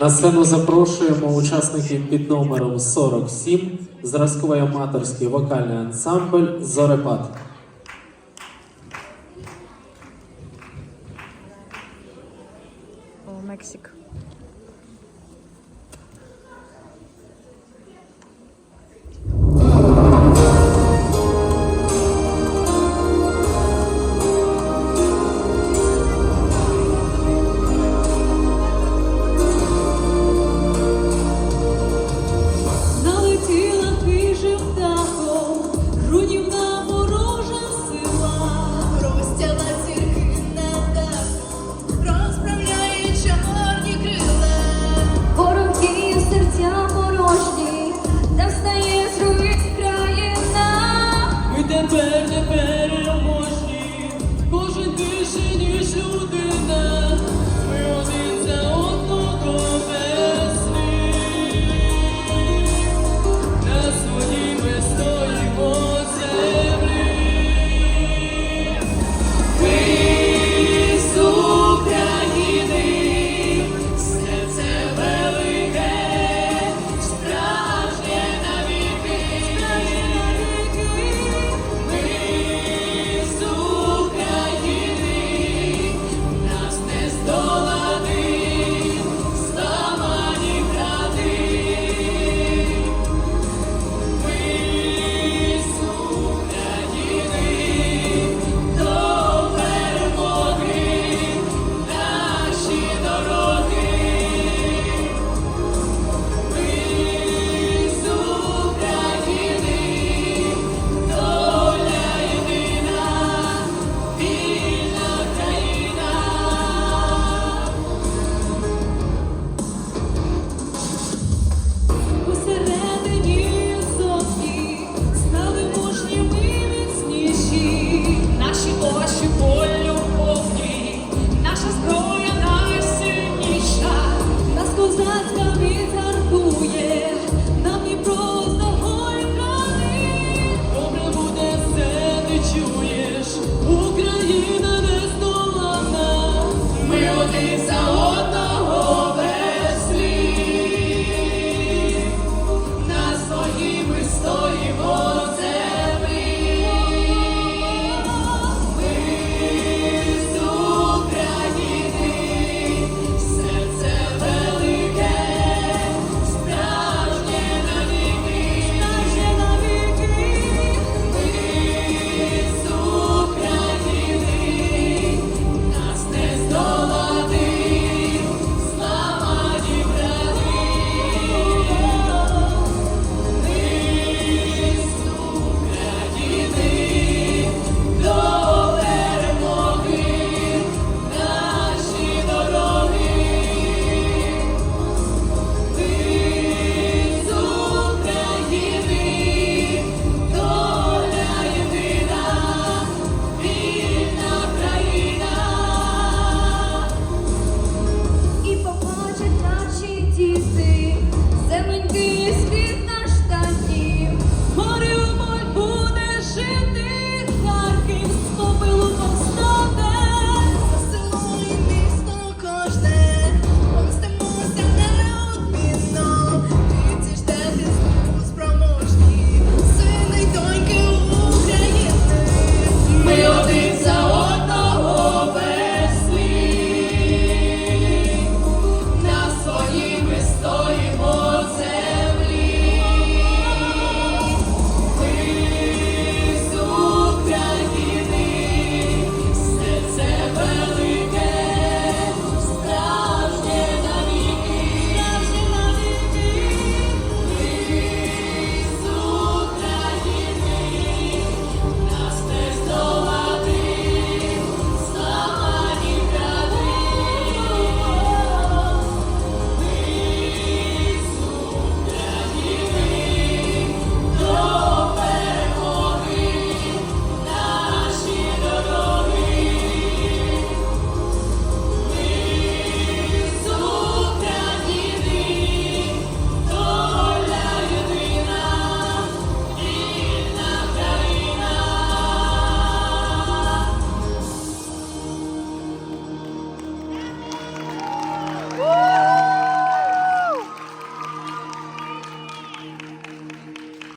На сцену запрошуємо учасників під номером 47 зразковий аматорський вокальний ансамбль Зорепад. Мексика.